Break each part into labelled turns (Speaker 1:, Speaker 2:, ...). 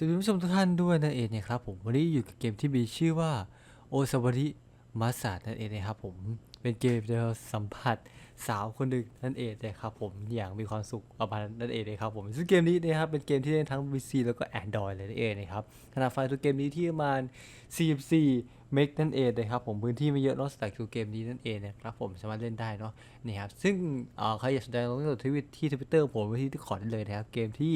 Speaker 1: สวัสดีผู้ชมทุกท่านด้วยนั่นเองนะครับผมวันนี้อยู่กับเกมที่มีชื่อว่าโอซาวาริมาสานั่นเองนะครับผมเป็นเกมที่เราสัมผัสสาวคนหนึ่งนั่นเองนะครับผมอย่างมีความสุขประมาณนั่นเองนะครับผมซึ่งเกมนี้นะครับเป็นเกมที่เล่นทั้ง PC แล้วก็ Android เลยนั่นเองนะครับขนาดไฟล์ตัวเกมนี้ที่ประมาณ 44 เมกนั่นเองนะครับผมพื้นที่ไม่เยอะเนอะสแต่คือเกมนี้นั่นเองนะครับผมสามารถเล่นได้เนาะนี่ครับซึ่งใครอยากสนใจลองโหลดทวิตที่ทวิตเตอร์ผมไว้ที่ที่ขอได้เลยนะครับเกมที่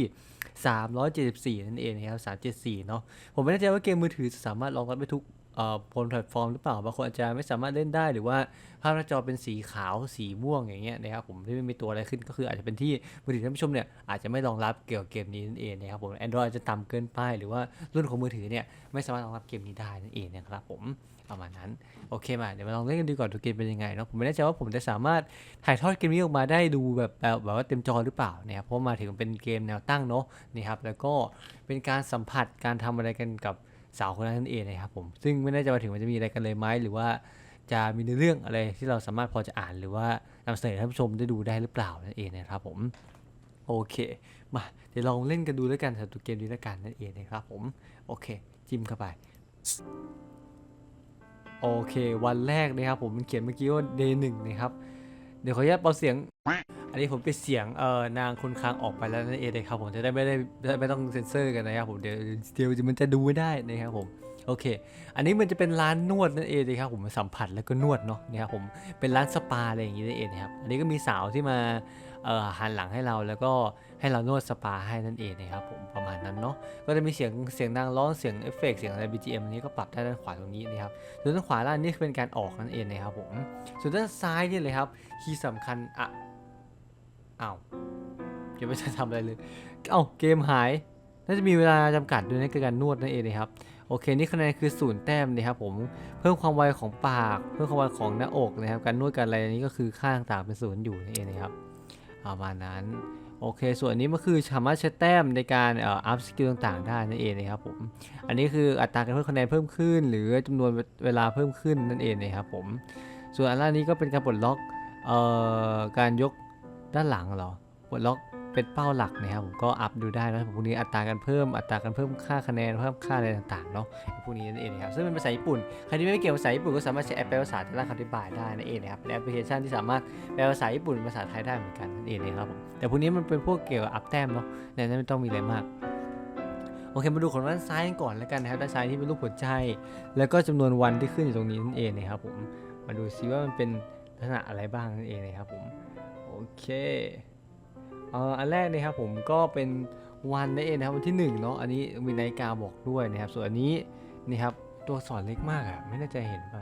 Speaker 1: 374 นั่นเองนะครับ 374 เนาะผมไม่แน่ใจว่าเกมมือถือสามารถรองรับได้ทุกเอ่อบนแพลตฟอร์มหรือเปล่าบางคนอาจจะไม่สามารถเล่นได้หรือว่าภาพหน้าจอเป็นสีขาวสีม่วงอย่างเงี้ยนะครับผมที่ไม่มีตัวอะไรขึ้นก็คืออาจจะเป็นที่มือถือท่านผู้ชมเนี่ยอาจจะไม่รองรับเกี่ยวกับเกมนี้นั่นเองนะครับผม Android จะต่ำเกินไปหรือว่ารุ่นของมือถือเนี่ยไม่สามารถรองรับเกมนี้ได้นั่นเองนะครับผม ประมาณนั้น โอเคมาเดี๋ยวมาลองเล่นกันดูก่อนตัวเกมเป็นยังไงเนาะผมไม่แน่ใจว่าผมจะสามารถถ่ายทอดเกมนี้ออกมาได้ดูแบบแบบว่าเต็มจอหรือเปล่านะครับเพราะมาถึงเป็นเกมแนวตั้งเนาะนี่ครับแล้วก็เป็นการสัมผัสการทำอะไรกันกับสาวคนนั้นนั่นเองนะครับผมซึ่งไม่แน่ใจว่าถึงมันจะมีอะไรกันเลยไหมหรือว่าจะมีในเรื่องอะไรที่เราสามารถพอจะอ่านหรือว่านำเสนอให้ท่านผู้ชมได้ดูได้หรือเปล่านั่นเองนะครับผมโอเคมาเดี๋ยวลองเล่นกันดูแล้วกันสำหรับตัวเกมนี้แล้วกันนั่นเองนะครับผมโอเค จิ้มเข้าไป โอเค วันแรกนะครับผมเขียนเมื่อกี้ว่า day หนึ่งนะครับ เดี๋ยวขออนุญาตเบาเสียง อันนี้ผมปิดเสียงเอ่อนางคนค้างออกไปแล้วนั่นเองนะครับผมจะได้ไม่ได้ไม่ต้องเซ็นเซอร์กันนะครับผมเดี๋ยวเดี๋ยวมันจะดูไม่ได้นะครับผมโอเค อันนี้มันจะเป็นร้านนวดนั่นเองนะครับผมสัมผัสแล้วก็นวดเนาะนะครับผมเป็นร้านสปาอะไรอย่างงี้นั่นเองนะครับ อันนี้ก็มีสาวที่มา หันหลังให้เราแล้วก็ให้เรานวดสปาให้นั่นเองนะครับผมประมาณนั้นเนาะก็จะมีเสียงเสียงดังร้องเสียงเอฟเฟกต์เสียงอะไร BGM อันนี้ก็ปรับได้ด้านขวาตรงนี้นะครับส่วนด้านขวาล่างนี่เป็นการออกนั่นเองนะครับผมส่วนด้านซ้ายนี่เลยครับคีย์สำคัญอะอ้าวยังไม่ได้ทำอะไรเลยเอ้าเกมหายน่าจะมีเวลาจำกัดด้วยในการนวดนั่นเองนะครับโอเค นี่คะแนนคือศูนย์แต้มนะครับผมเพิ่มความไวของปาก เพิ่มความไวของหน้าอกนะครับ การนวดการอะไรอันนี้ก็คือค่าต่างๆเป็นศูนย์อยู่นั่นเองนะครับ ประมาณนั้นโอเค ส่วนนี้มันคือสามารถใช้แต้มในการเอ่ออัพสกิลต่างๆได้นั่นเองนะครับผม อันนี้คืออัตราการเพิ่มคะแนนเพิ่มขึ้น หรือจำนวนเวลาเพิ่มขึ้นนั่นเองนะครับผม ส่วนอันล่างนี้ก็เป็นการปลดล็อกเอ่อการยกด้านหลังเหรอ ปลดล็อก เป็นเป้าหลักนะครับผมก็อัพดูได้นะพวกนี้อัตราการเพิ่มอัตราการเพิ่มค่าคะแนนเพิ่มค่าอะไรต่างๆเนาะพวกนี้นั่นเองนะครับซึ่งเป็นภาษาญี่ปุ่นใครที่ไม่เก่งภาษาญี่ปุ่นก็สามารถใช้แอปแปลภาษาแต่ละคำอธิบายได้นั่นเองนะครับแอปพลิเคชันที่สามารถแปลภาษาญี่ปุ่นภาษาไทยได้เหมือนกันนั่นเองนะครับผมแต่พวกนี้มันเป็นพวกเกี่ยวกับอัพแต้มเนาะในนั้นไม่ต้องมีอะไรมากโอเคมาดูของด้านซ้ายกันก่อนแล้วกันนะครับด้านซ้ายที่เป็นรูปหัวใจ แล้วก็จำนวนวันที่ขึ้นอยู่ตรงนี้นั่นเองนะครับผมมาดูซิว่ามันเป็นลักษณะอะไรบ้างนั่นเองนะครับผมโอเค อ่ออันแรกนะครับผมก็เป็นวันนั่นเองนะครับวันที่หนึ่งเนาะอันนี้มีนาฬิกาบอกด้วยนะครับ ส่วนอันนี้นี่ครับตัวสอักษรเล็กมากอะไม่น่ใจะเห็นป่ะ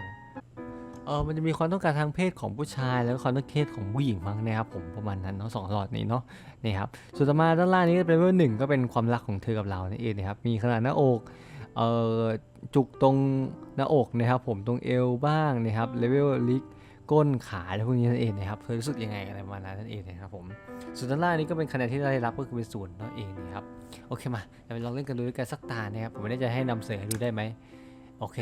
Speaker 1: เออมันจะมีความต้องการทางเพศของผู้ชาย แล้วก็ความต้องการเพศของผู้หญิงมั้งนะครับผมประมาณนั้นเนาะสองหลอดนี้เนาะนี่ครับส่วนต่อมาด้านล่างนี้ก็เป็นเลเวลหนึ่งก็เป็นความรักของเธอกับเรานั่นเองนะครับมีขนาดหน้าอกเอ่อจุกตรงหน้าอกนะครับผมตรงเอวบ้างนะครับเลเวลลิก ก้นขาอะไรพวกนี้นั่นเองนะครับเธอรู้สึกยังไงอะไรประมาณนั้นนั่นเองนะครับผมส่วนด้านล่างนี้ก็เป็นคะแนนที่ได้รับก็คือเป็นศูนย์นั่นเองนะครับโอเคมาเราไปลองเล่นกันดูด้วยกันสักตานะครับผมไม่แน่ใจให้นำเสนอดูได้ไหมโอเค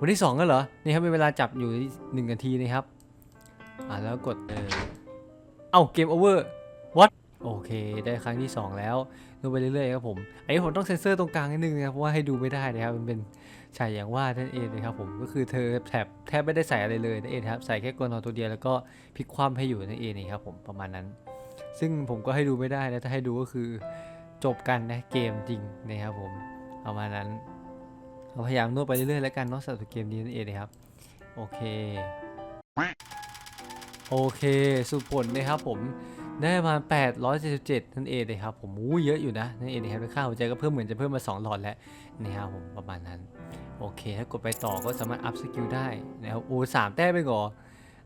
Speaker 1: วันที่สองก็เหรอนี่ครับเป็นเวลาจับอยู่หนึ่งนาทีนะครับอ่าแล้วกดเออเอ้าเกมโอเวอร์ โอเคได้ครั้งที่ 2 แล้วดูไปเรื่อยๆครับผมอันนี้ผมต้องเซ็นเซอร์ตรงกลางนิดนึงนะครับเพราะว่าให้ดูไม่ได้นะครับมันเป็นฉายอย่างว่านั่นเองนะครับผมก็คือเธอแทบแทบไม่ได้ใส่อะไรเลยนั่นเองครับใส่แค่กลอนตัวเดียวแล้วก็พลิกคว่ำให้อยู่นั่นเองนะครับผมประมาณนั้น ซึ่งผมก็ให้ดูไม่ได้นะถ้าให้ดูก็คือจบกันนะเกมจริงนะครับผมประมาณนั้นเราพยายามนวดไปเรื่อยๆแล้วกันเนาะสำหรับเกมนี้นั่นเองนะครับโอเคโอเคสุดผลนะครับผม ได้ประมาณ877 นั่นเองนะครับผมอู้เยอะอยู่นะนั่นเองนะครับค่าหัวใจก็เพิ่มเหมือนจะเพิ่มมา 2 หลอดแล้วนะครับผมประมาณนั้น โอเค ถ้ากดไปต่อก็สามารถอัพสกิลได้นะครับโอ้สามแต้มไปก่อ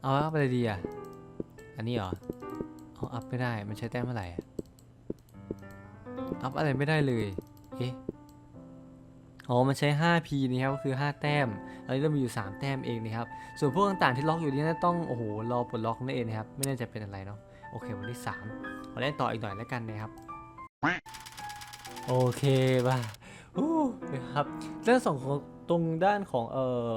Speaker 1: เอาอัพอะไรดีอะอันนี้เหรอเอาอัพไม่ได้มันใช้แต้มเท่าไหร่อัพอะไรไม่ได้เลยเอ๊ะอ๋อ มันใช้ 5p นะครับ ก็คือ 5 แต้ม อันนี้เรามีอยู่ 3 แต้มเองนะครับ ส่วนพวกต่างๆที่ล็อกอยู่นี่นะต้อง โอ้โห รอปลดล็อกนั่นเองนะครับ ไม่แน่ใจเป็นอะไรเนาะ โอเควันที่3มาเล่นต่ออีกหน่อยแล้วกันนะครับ โอเคป่ะอู้นะครับเรื่องสองของตรงด้านของเอ่อ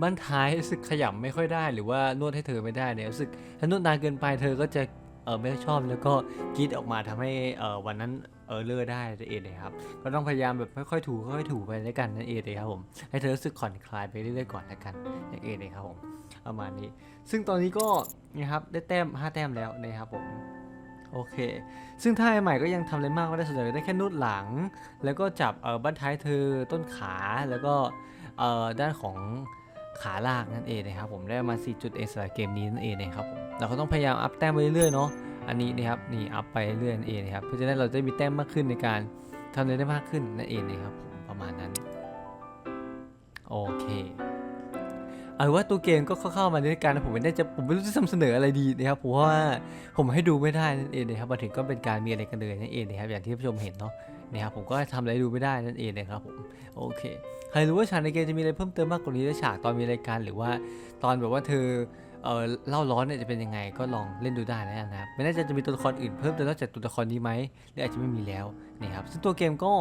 Speaker 1: บ้านท้ายรู้สึกขยำไม่ค่อยได้ หรือว่านวดให้เธอไม่ได้เนี่ยรู้สึกถ้านวดนานเกินไปเธอก็จะ ออไม่ชอบแล้วก็กรีดออกมาทำให้เออวันนั้นเออเลอร์ได้นั่นเองนะครับก็ต้องพยายามแบบค่อยๆถูค่อยๆถูไปด้วยกันนั่นเองเลยครับผมให้เธอรู้สึกผ่อนคลายไปเรื่อยๆก่อนละกันนั่นเองเลยครับผมประมาณนี้ ซึ่งตอนนี้ก็นะครับได้แต้ม 5 แต้มแล้วนะครับผมโอเค ซึ่งท่าใหม่ก็ยังทำอะไรมากไม่ได้ส่วนใหญ่ได้แค่นวดหลัง แล้วก็จับเออบั้นท้ายเธอต้นขาแล้วก็เออด้านของขาลากนั่นเองนะครับผมได้มา 4 จุดเอสำหรับเกมนี้นั่นเองนะครับผม เราก็ต้องพยายามอัพแต้มไปเรื่อยๆเนาะอันนี้นะครับนี่อัพไปเรื่อยๆนั่นเองนะครับเพื่อจะได้เราจะมีแต้มมากขึ้นในการทำอะไรได้มากขึ้นนั่นเองนะครับผมประมาณนั้นโอเคเอาว่าตัวเกมก็เข้าๆมาในการผมไม่ได้จะผมไม่รู้จะนำเสนออะไรดีนะครับเพราะว่าผมให้ดูไม่ได้นั่นเองนะครับมาถึงก็เป็นการมีอะไรกันเลยนั่นเองนะครับอย่างที่ผู้ชมเห็นเนาะนะครับผมก็ทำอะไรดูไม่ได้นั่นเองนะครับผมโอเคใครรู้ว่าฉากในเกมจะมีอะไรเพิ่มเติมมากกว่านี้และฉากตอนมีรายการหรือว่าตอนแบบว่าเธอ เออเล่าร้อนเนี่ยจะเป็นยังไงก็ลองเล่นดูได้นะครับไม่แน่ใจจะมีตัวละครอื่นเพิ่มเติมนอกจากตัวละครนี้ไหมหรืออาจจะไม่มีแล้วนี่ครับซึ่งตัวเกมก็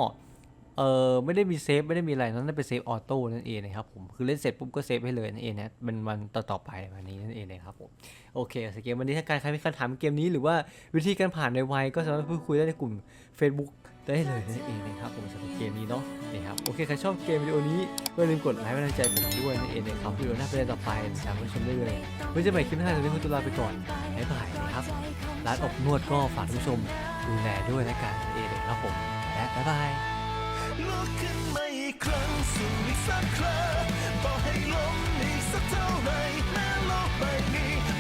Speaker 1: เออไม่ได้มีเซฟไม่ได้มีอะไรนั่นเป็นเซฟออโต้นั่นเองนะครับผมคือเล่นเสร็จปุ๊บก็เซฟให้เลยนั่นเองนะเป็นวันต่อๆไปวันนี้นั่นเองนะครับผมโอเคสำหรับเกมวันนี้ถ้าใครมีคำถามเกมนี้หรือว่าวิธีการผ่านในวัยก็สามารถพูดคุยได้ในกลุ่ม Facebook ได้เลยนั่นเองนะครับผมสำหรับเกมนี้เนาะนะครับโอเคใครชอบเกมวิดีโอนี้ก็อย่าลืมกดไลค์เป็นกำลังใจผมด้วยนั่นเองนะครับวิดีโอหน้าเป็นต่อไปนะครับไว้ชมได้เลยไว้เจอกันใหม่คลิปหน้าตอนนี้คุณตุลาไปก่อนบ๊ายบายนะครับร้านอบนวดก็ฝากทุกผู้ชมดูแลด้วยนะกันนั่นเองนะครับผมและบ๊ายบาย
Speaker 2: ลุกขึ้นมาอีกครั้งสู่อีกสักครั้งต่อให้ล้มอีกสักเท่าไหรแม้โลกใบนี้